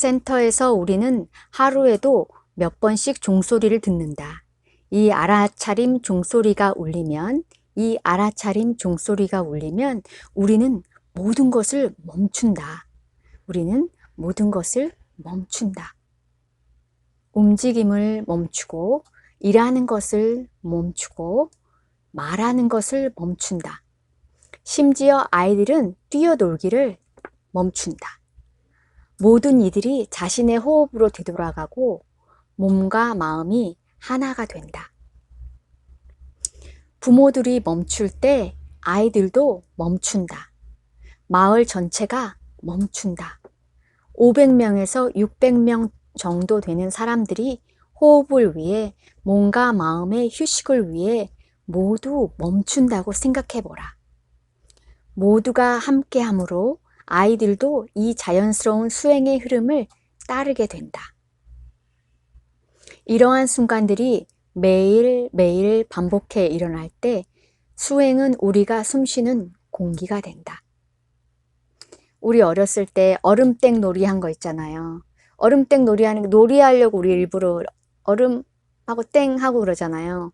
센터에서 우리는 하루에도 몇 번씩 종소리를 듣는다. 이 알아차림 종소리가 울리면, 이 알아차림 종소리가 울리면 우리는 모든 것을 멈춘다. 우리는 모든 것을 멈춘다. 움직임을 멈추고, 일하는 것을 멈추고, 말하는 것을 멈춘다. 심지어 아이들은 뛰어놀기를 멈춘다. 모든 이들이 자신의 호흡으로 되돌아가고 몸과 마음이 하나가 된다. 부모들이 멈출 때 아이들도 멈춘다. 마을 전체가 멈춘다. 500명에서 600명 정도 되는 사람들이 호흡을 위해 몸과 마음의 휴식을 위해 모두 멈춘다고 생각해 보라. 모두가 함께 함으로 아이들도 이 자연스러운 수행의 흐름을 따르게 된다. 이러한 순간들이 매일매일 반복해 일어날 때 수행은 우리가 숨쉬는 공기가 된다. 우리 어렸을 때 얼음땡 놀이 한 거 있잖아요. 얼음땡 놀이 하는 거 놀이 하려고 우리 일부러 얼음하고 땡 하고 그러잖아요.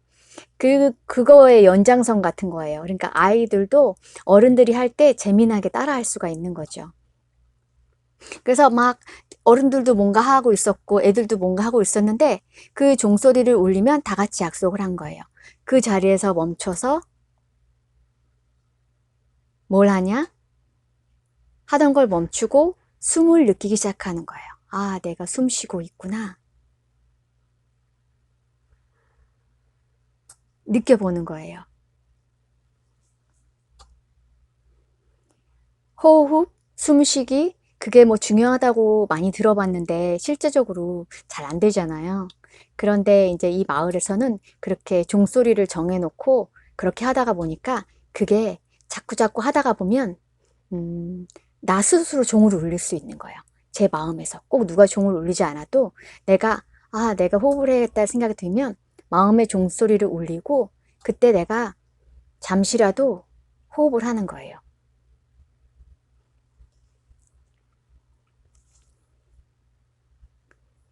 그, 그거의 연장선 같은 거예요. 그러니까 아이들도 어른들이 할 때 재미나게 따라 할 수가 있는 거죠. 그래서 막 어른들도 뭔가 하고 있었고 애들도 뭔가 하고 있었는데 그 종소리를 울리면 다 같이 약속을 한 거예요. 그 자리에서 멈춰서 뭘 하냐? 하던 걸 멈추고 숨을 느끼기 시작하는 거예요. 아, 내가 숨 쉬고 있구나. 느껴보는 거예요. 호흡, 숨쉬기, 그게 뭐 중요하다고 많이 들어봤는데 실제적으로 잘 안 되잖아요. 그런데 이제 이 마을에서는 그렇게 종소리를 정해놓고 그렇게 하다가 보니까 그게 자꾸자꾸 하다가 보면, 음, 나 스스로 종을 울릴 수 있는 거예요. 제 마음에서. 꼭 누가 종을 울리지 않아도 내가, 아, 내가 호흡을 해야겠다 생각이 들면 마음의 종소리를 울리고 그때 내가 잠시라도 호흡을 하는 거예요.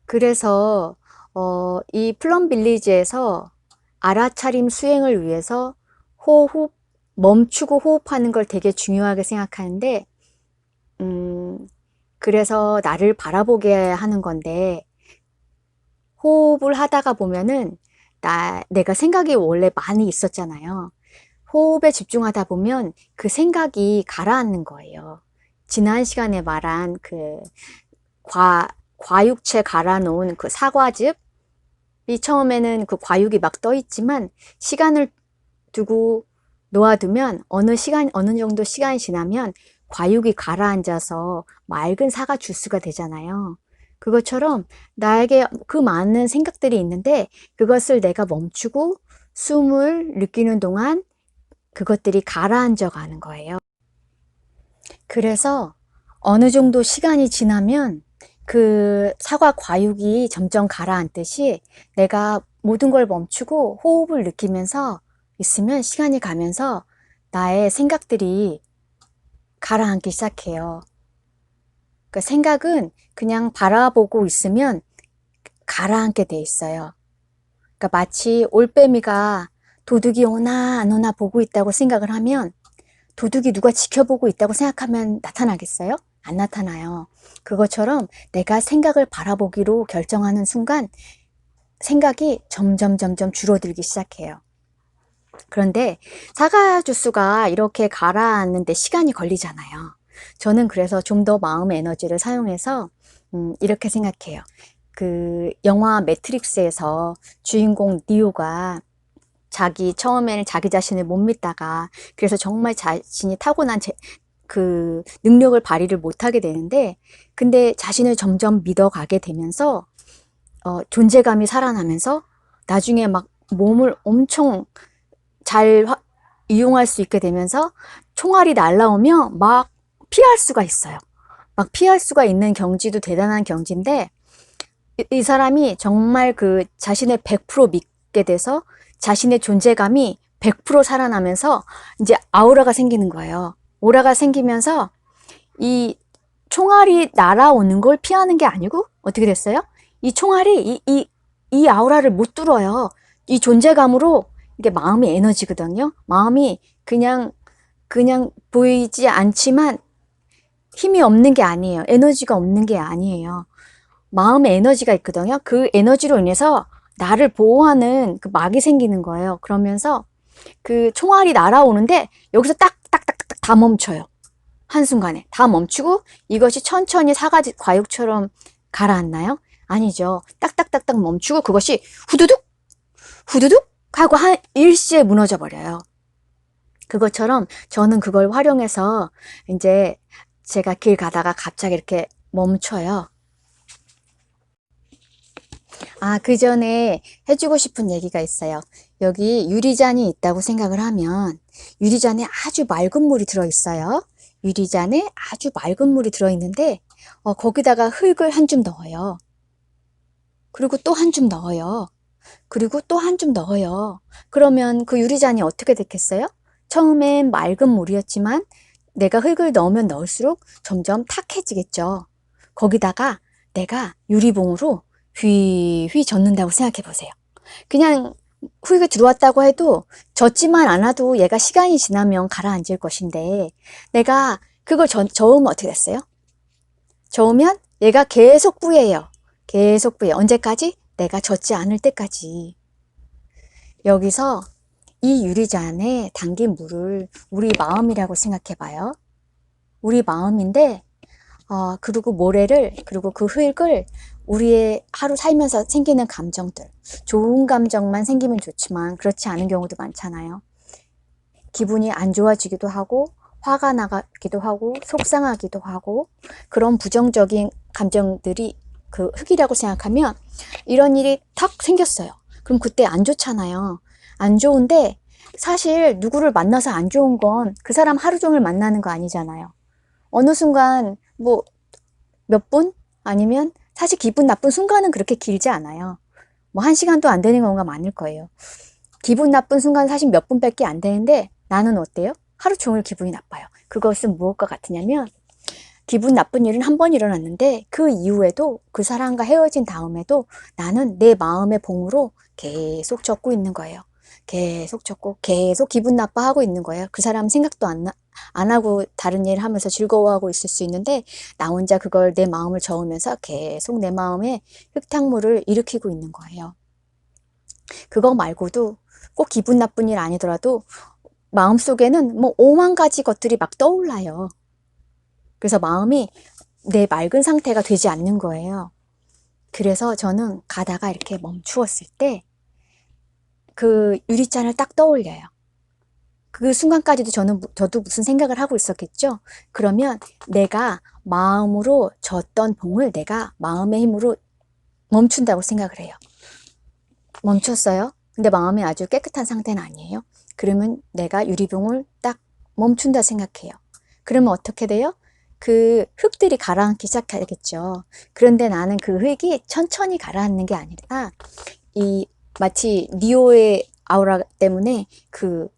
그래서 어, 이 플럼 빌리지에서 알아차림 수행을 위해서 호흡 멈추고 호흡하는 걸 되게 중요하게 생각하는데 음, 그래서 나를 바라보게 하는 건데 호흡을 하다가 보면은 나 내가 생각이 원래 많이 있었잖아요. 호흡에 집중하다 보면 그 생각이 가라앉는 거예요. 지난 시간에 말한 그 과, 과육체 갈아놓은 그 사과즙이 처음에는 그 과육이 막 떠 있지만 시간을 두고 놓아두면 어느 시간, 어느 정도 시간이 지나면 과육이 가라앉아서 맑은 사과 주스가 되잖아요. 그것처럼 나에게 그 많은 생각들이 있는데 그것을 내가 멈추고 숨을 느끼는 동안 그것들이 가라앉아 가는 거예요. 그래서 어느 정도 시간이 지나면 그 사과 과육이 점점 가라앉듯이 내가 모든 걸 멈추고 호흡을 느끼면서 있으면 시간이 가면서 나의 생각들이 가라앉기 시작해요. 그 생각은 그냥 바라보고 있으면 가라앉게 돼 있어요. 그러니까 마치 올빼미가 도둑이 오나 안 오나 보고 있다고 생각을 하면 도둑이 누가 지켜보고 있다고 생각하면 나타나겠어요? 안 나타나요. 그것처럼 내가 생각을 바라보기로 결정하는 순간 생각이 점점 점점 줄어들기 시작해요. 그런데 사과 주스가 이렇게 가라앉는데 시간이 걸리잖아요. 저는 그래서 좀 더 마음의 에너지를 사용해서 음, 이렇게 생각해요. 그 영화 매트릭스에서 주인공 니오가 자기 처음에는 자기 자신을 못 믿다가 그래서 정말 자신이 타고난 제, 그 능력을 발휘를 못하게 되는데 근데 자신을 점점 믿어가게 되면서 어, 존재감이 살아나면서 나중에 막 몸을 엄청 잘 화, 이용할 수 있게 되면서 총알이 날라오면 막 피할 수가 있어요. 막 피할 수가 있는 경지도 대단한 경지인데 이, 이 사람이 정말 그 자신의 100% 믿게 돼서 자신의 존재감이 100% 살아나면서 이제 아우라가 생기는 거예요. 오라가 생기면서 이 총알이 날아오는 걸 피하는 게 아니고 어떻게 됐어요? 이 총알이 이, 이, 이 아우라를 못 뚫어요. 이 존재감으로 이게 마음이 에너지거든요. 마음이 그냥 그냥 보이지 않지만 힘이 없는 게 아니에요. 에너지가 없는 게 아니에요. 마음에 에너지가 있거든요. 그 에너지로 인해서 나를 보호하는 그 막이 생기는 거예요. 그러면서 그 총알이 날아오는데 여기서 딱 딱 딱딱 다 멈춰요. 한순간에 다 멈추고 이것이 천천히 사가지 과육처럼 가라앉나요? 아니죠. 딱딱딱딱 멈추고 그것이 후두둑 후두둑 하고 한 일시에 무너져 버려요. 그것처럼 저는 그걸 활용해서 이제 제가 길 가다가 갑자기 이렇게 멈춰요. 아, 그 전에 해주고 싶은 얘기가 있어요. 여기 유리잔이 있다고 생각을 하면 유리잔에 아주 맑은 물이 들어있어요. 유리잔에 아주 맑은 물이 들어있는데 어, 거기다가 흙을 한 줌 넣어요. 그리고 또 한 줌 넣어요. 그리고 또 한 줌 넣어요. 그러면 그 유리잔이 어떻게 됐겠어요? 처음엔 맑은 물이었지만 내가 흙을 넣으면 넣을수록 점점 탁해지겠죠. 거기다가 내가 유리봉으로 휘휘 젓는다고 생각해 보세요. 그냥 흙이 들어왔다고 해도 젓지만 않아도 얘가 시간이 지나면 가라앉을 것인데 내가 그걸 저, 저으면 어떻게 됐어요? 저으면 얘가 계속 부해요. 계속 부해. 언제까지? 내가 젓지 않을 때까지. 여기서 이 유리잔에 담긴 물을 우리 마음이라고 생각해 봐요. 우리 마음인데, 어, 그리고 모래를, 그리고 그 흙을 우리의 하루 살면서 생기는 감정들. 좋은 감정만 생기면 좋지만 그렇지 않은 경우도 많잖아요. 기분이 안 좋아지기도 하고, 화가 나기도 하고, 속상하기도 하고, 그런 부정적인 감정들이 그 흙이라고 생각하면 이런 일이 탁 생겼어요. 그럼 그때 안 좋잖아요. 안 좋은데 사실 누구를 만나서 안 좋은 건 그 사람 하루 종일 만나는 거 아니잖아요. 어느 순간 뭐 몇 분? 아니면 사실 기분 나쁜 순간은 그렇게 길지 않아요. 뭐 한 시간도 안 되는 경우가 많을 거예요. 기분 나쁜 순간 사실 몇 분밖에 안 되는데 나는 어때요? 하루 종일 기분이 나빠요. 그것은 무엇과 같으냐면 기분 나쁜 일은 한 번 일어났는데 그 이후에도 그 사람과 헤어진 다음에도 나는 내 마음의 봉으로 계속 적고 있는 거예요. 계속 적고 계속 기분 나빠하고 있는 거예요. 그 사람 생각도 안, 나, 안 하고 다른 일 하면서 즐거워하고 있을 수 있는데 나 혼자 그걸 내 마음을 저으면서 계속 내 마음에 흙탕물을 일으키고 있는 거예요. 그거 말고도 꼭 기분 나쁜 일 아니더라도 마음속에는 뭐 오만 가지 것들이 막 떠올라요. 그래서 마음이 내 맑은 상태가 되지 않는 거예요. 그래서 저는 가다가 이렇게 멈추었을 때 그 유리잔을 딱 떠올려요. 그 순간까지도 저는 저도 무슨 생각을 하고 있었겠죠. 그러면 내가 마음으로 졌던 봉을 내가 마음의 힘으로 멈춘다고 생각을 해요. 멈췄어요. 근데 마음이 아주 깨끗한 상태는 아니에요. 그러면 내가 유리봉을 딱 멈춘다 생각해요. 그러면 어떻게 돼요? 그 흙들이 가라앉기 시작하겠죠. 그런데 나는 그 흙이 천천히 가라앉는 게 아니라 이 마치 니오의 아우라 때문에 그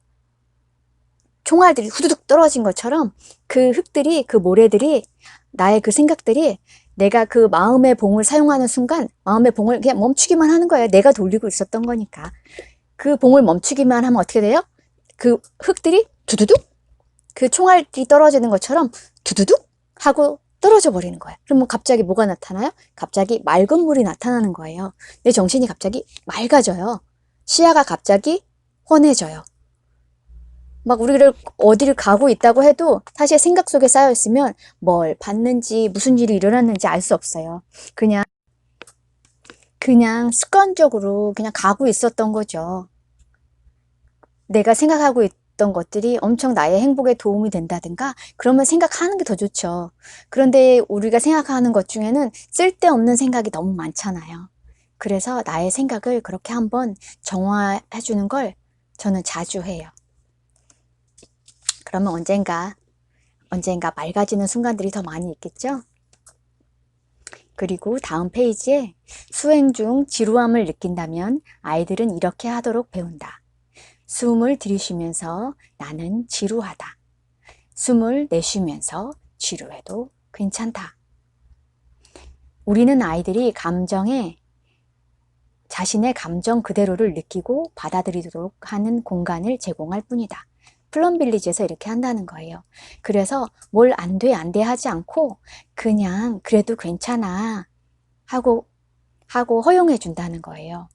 총알들이 후두둑 떨어진 것처럼 그 흙들이 그 모래들이 나의 그 생각들이 내가 그 마음의 봉을 사용하는 순간 마음의 봉을 그냥 멈추기만 하는 거예요. 내가 돌리고 있었던 거니까. 그 봉을 멈추기만 하면 어떻게 돼요? 그 흙들이 두두둑 그 총알이 떨어지는 것처럼 두두둑 하고 떨어져 버리는 거예요. 그러면 갑자기 뭐가 나타나요? 갑자기 맑은 물이 나타나는 거예요. 내 정신이 갑자기 맑아져요. 시야가 갑자기 훤해져요. 막 우리를 어디를 가고 있다고 해도 사실 생각 속에 쌓여 있으면 뭘 봤는지 무슨 일이 일어났는지 알 수 없어요. 그냥 그냥 습관적으로 그냥 가고 있었던 거죠. 내가 생각하고 있 던 것들이 엄청 나의 행복에 도움이 된다든가 그러면 생각하는 게 더 좋죠. 그런데 우리가 생각하는 것 중에는 쓸데없는 생각이 너무 많잖아요. 그래서 나의 생각을 그렇게 한번 정화해 주는 걸 저는 자주 해요. 그러면 언젠가 언젠가 맑아지는 순간들이 더 많이 있겠죠? 그리고 다음 페이지에 수행 중 지루함을 느낀다면 아이들은 이렇게 하도록 배운다. 숨을 들이쉬면서 나는 지루하다. 숨을 내쉬면서 지루해도 괜찮다. 우리는 아이들이 감정에 자신의 감정 그대로를 느끼고 받아들이도록 하는 공간을 제공할 뿐이다. 플럼빌리지에서 이렇게 한다는 거예요. 그래서 뭘 안 돼, 안 돼 하지 않고 그냥 그래도 괜찮아 하고, 하고 허용해 준다는 거예요.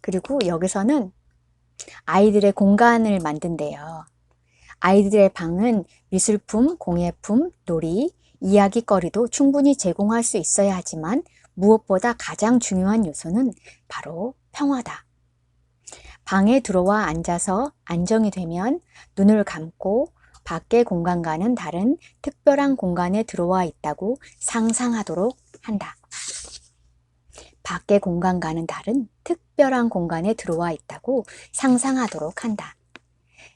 그리고 여기서는 아이들의 공간을 만든대요. 아이들의 방은 미술품, 공예품, 놀이, 이야기거리도 충분히 제공할 수 있어야 하지만 무엇보다 가장 중요한 요소는 바로 평화다. 방에 들어와 앉아서 안정이 되면 눈을 감고 밖의 공간과는 다른 특별한 공간에 들어와 있다고 상상하도록 한다. 밖의 공간과는 다른 특별한 공간에 들어와 있다고 상상하도록 한다.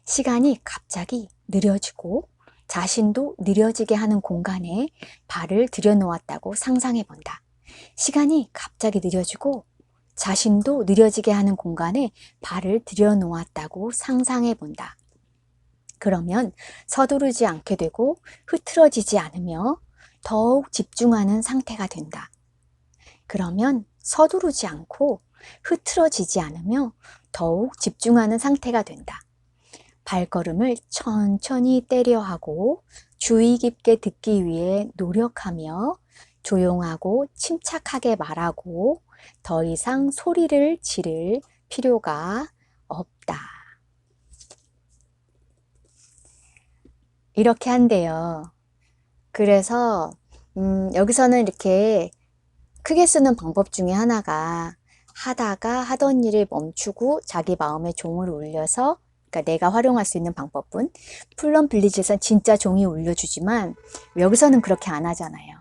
시간이 갑자기 느려지고 자신도 느려지게 하는 공간에 발을 들여놓았다고 상상해 본다. 시간이 갑자기 느려지고 자신도 느려지게 하는 공간에 발을 들여놓았다고 상상해 본다. 그러면 서두르지 않게 되고 흐트러지지 않으며 더욱 집중하는 상태가 된다. 그러면 서두르지 않고 흐트러지지 않으며 더욱 집중하는 상태가 된다. 발걸음을 천천히 때려 하고 주의 깊게 듣기 위해 노력하며 조용하고 침착하게 말하고 더 이상 소리를 지를 필요가 없다. 이렇게 한대요. 그래서 음, 여기서는 이렇게 크게 쓰는 방법 중에 하나가 하다가 하던 일을 멈추고 자기 마음에 종을 울려서 그러니까 내가 활용할 수 있는 방법은 플럼 빌리지에선 진짜 종이 울려주지만 여기서는 그렇게 안 하잖아요.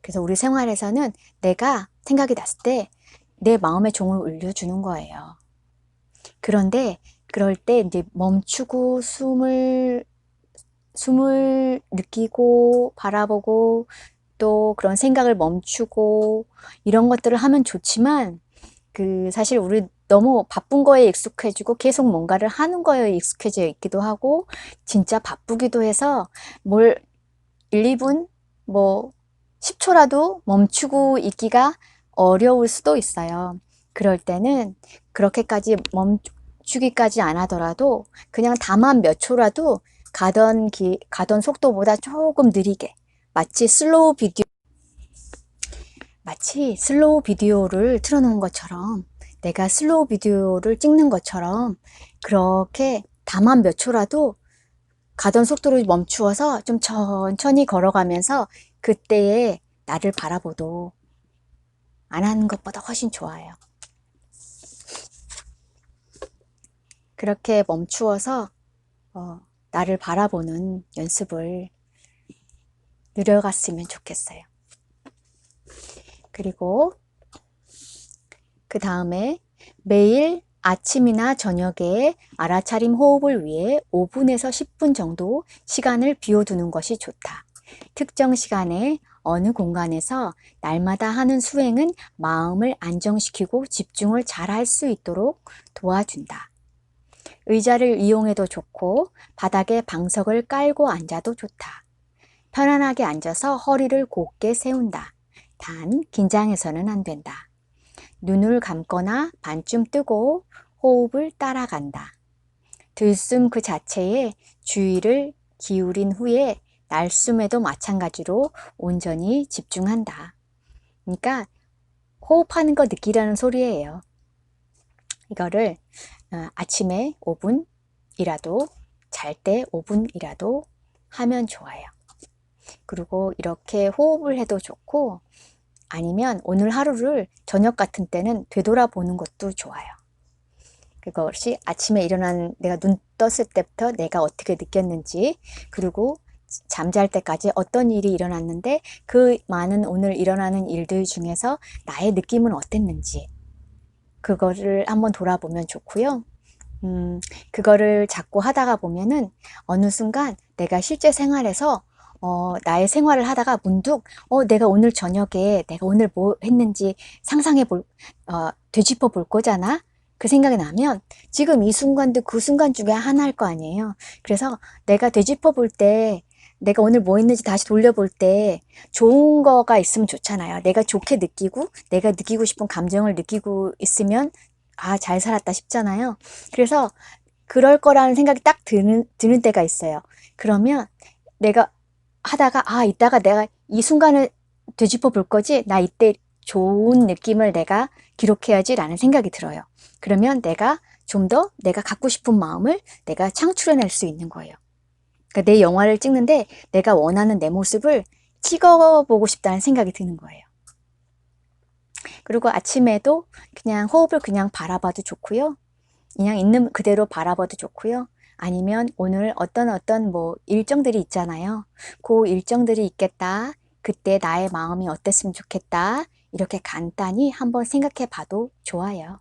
그래서 우리 생활에서는 내가 생각이 났을 때 내 마음의 종을 울려주는 거예요. 그런데 그럴 때 이제 멈추고 숨을 숨을 느끼고 바라보고 또 그런 생각을 멈추고 이런 것들을 하면 좋지만 그 사실 우리 너무 바쁜 거에 익숙해지고 계속 뭔가를 하는 거에 익숙해져 있기도 하고 진짜 바쁘기도 해서 뭘 1, 2분 뭐 10초라도 멈추고 있기가 어려울 수도 있어요. 그럴 때는 그렇게까지 멈추기까지 안 하더라도 그냥 다만 몇 초라도 가던 기, 가던 속도보다 조금 느리게 마치 슬로우 비디오 마치 슬로우 비디오를 틀어놓은 것처럼 내가 슬로우 비디오를 찍는 것처럼 그렇게 다만 몇 초라도 가던 속도를 멈추어서 좀 천천히 걸어가면서 그때의 나를 바라보도 안 하는 것보다 훨씬 좋아요. 그렇게 멈추어서 어, 나를 바라보는 연습을 늘려갔으면 좋겠어요. 그리고 그 다음에 매일 아침이나 저녁에 알아차림 호흡을 위해 5분에서 10분 정도 시간을 비워두는 것이 좋다. 특정 시간에 어느 공간에서 날마다 하는 수행은 마음을 안정시키고 집중을 잘 할 수 있도록 도와준다. 의자를 이용해도 좋고 바닥에 방석을 깔고 앉아도 좋다. 편안하게 앉아서 허리를 곧게 세운다. 단 긴장해서는 안 된다. 눈을 감거나 반쯤 뜨고 호흡을 따라간다. 들숨 그 자체에 주의를 기울인 후에 날숨에도 마찬가지로 온전히 집중한다. 그러니까 호흡하는 거 느끼라는 소리예요. 이거를 어, 아침에 5분이라도 잘 때 5분이라도 하면 좋아요. 그리고 이렇게 호흡을 해도 좋고 아니면 오늘 하루를 저녁 같은 때는 되돌아보는 것도 좋아요. 그것이 아침에 일어난 내가 눈 떴을 때부터 내가 어떻게 느꼈는지 그리고 잠잘 때까지 어떤 일이 일어났는데 그 많은 오늘 일어나는 일들 중에서 나의 느낌은 어땠는지 그거를 한번 돌아보면 좋고요. 음, 그거를 자꾸 하다가 보면은 어느 순간 내가 실제 생활에서 어, 나의 생활을 하다가 문득 어, 내가 오늘 저녁에 내가 오늘 뭐 했는지 상상해 볼, 어, 되짚어 볼 거잖아. 그 생각이 나면 지금 이 순간도 그 순간 중에 하나일 거 아니에요. 그래서 내가 되짚어 볼 때 내가 오늘 뭐 했는지 다시 돌려볼 때 좋은 거가 있으면 좋잖아요. 내가 좋게 느끼고 내가 느끼고 싶은 감정을 느끼고 있으면 아, 잘 살았다 싶잖아요. 그래서 그럴 거라는 생각이 딱 드는, 드는 때가 있어요. 그러면 내가 하다가 아, 이따가 내가 이 순간을 되짚어 볼 거지? 나 이때 좋은 느낌을 내가 기록해야지 라는 생각이 들어요. 그러면 내가 좀 더 내가 갖고 싶은 마음을 내가 창출해낼 수 있는 거예요. 그러니까 내 영화를 찍는데 내가 원하는 내 모습을 찍어보고 싶다는 생각이 드는 거예요. 그리고 아침에도 그냥 호흡을 그냥 바라봐도 좋고요. 그냥 있는 그대로 바라봐도 좋고요. 아니면 오늘 어떤 어떤 뭐 일정들이 있잖아요. 그 일정들이 있겠다. 그때 나의 마음이 어땠으면 좋겠다. 이렇게 간단히 한번 생각해 봐도 좋아요.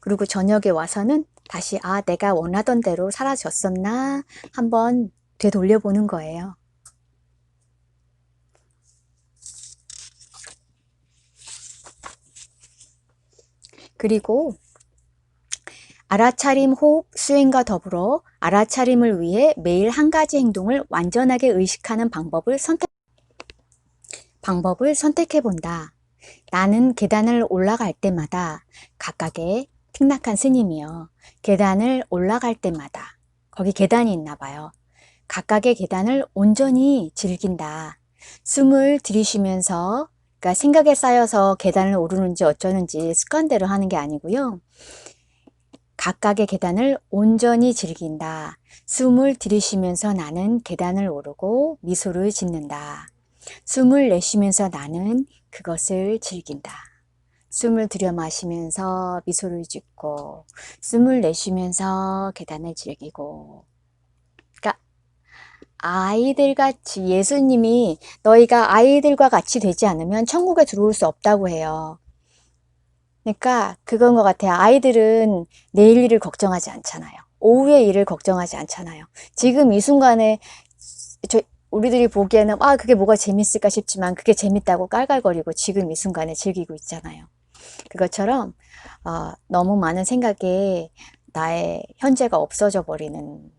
그리고 저녁에 와서는 다시 아, 내가 원하던 대로 사라졌었나 한번 되돌려 보는 거예요. 그리고 알아차림 호흡 수행과 더불어 알아차림을 위해 매일 한 가지 행동을 완전하게 의식하는 방법을 선택 방법을 선택해 본다. 나는 계단을 올라갈 때마다 각각의 틱낙한 스님이요. 계단을 올라갈 때마다 거기 계단이 있나 봐요. 각각의 계단을 온전히 즐긴다. 숨을 들이쉬면서 그러니까 생각에 쌓여서 계단을 오르는지 어쩌는지 습관대로 하는 게 아니고요. 각각의 계단을 온전히 즐긴다. 숨을 들이쉬면서 나는 계단을 오르고 미소를 짓는다. 숨을 내쉬면서 나는 그것을 즐긴다. 숨을 들여 마시면서 미소를 짓고, 숨을 내쉬면서 계단을 즐기고. 그러니까 아이들 같이 예수님이 너희가 아이들과 같이 되지 않으면 천국에 들어올 수 없다고 해요. 그러니까 그건 것 같아요. 아이들은 내일 일을 걱정하지 않잖아요. 오후의 일을 걱정하지 않잖아요. 지금 이 순간에 저 우리들이 보기에는 아 그게 뭐가 재밌을까 싶지만 그게 재밌다고 깔깔거리고 지금 이 순간에 즐기고 있잖아요. 그것처럼 어, 너무 많은 생각에 나의 현재가 없어져 버리는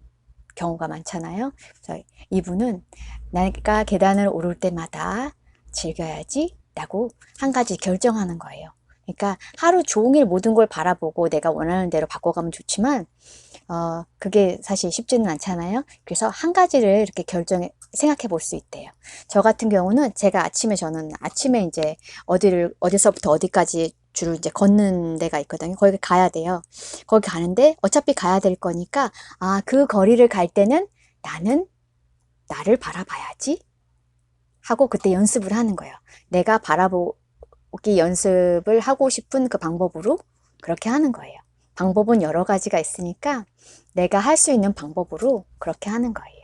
경우가 많잖아요. 그래서 이분은 내가 계단을 오를 때마다 즐겨야지 라고 한 가지 결정하는 거예요. 그러니까 하루 종일 모든 걸 바라보고 내가 원하는 대로 바꿔가면 좋지만 어, 그게 사실 쉽지는 않잖아요. 그래서 한 가지를 이렇게 결정해 생각해 볼 수 있대요. 저 같은 경우는 제가 아침에 저는 아침에 이제 어디를 어디서부터 어디까지 주로 이제 걷는 데가 있거든요. 거기 가야 돼요. 거기 가는데 어차피 가야 될 거니까 아, 그 거리를 갈 때는 나는 나를 바라봐야지 하고 그때 연습을 하는 거예요. 내가 바라보 기 연습을 하고 싶은 그 방법으로 그렇게 하는 거예요. 방법은 여러 가지가 있으니까 내가 할 수 있는 방법으로 그렇게 하는 거예요.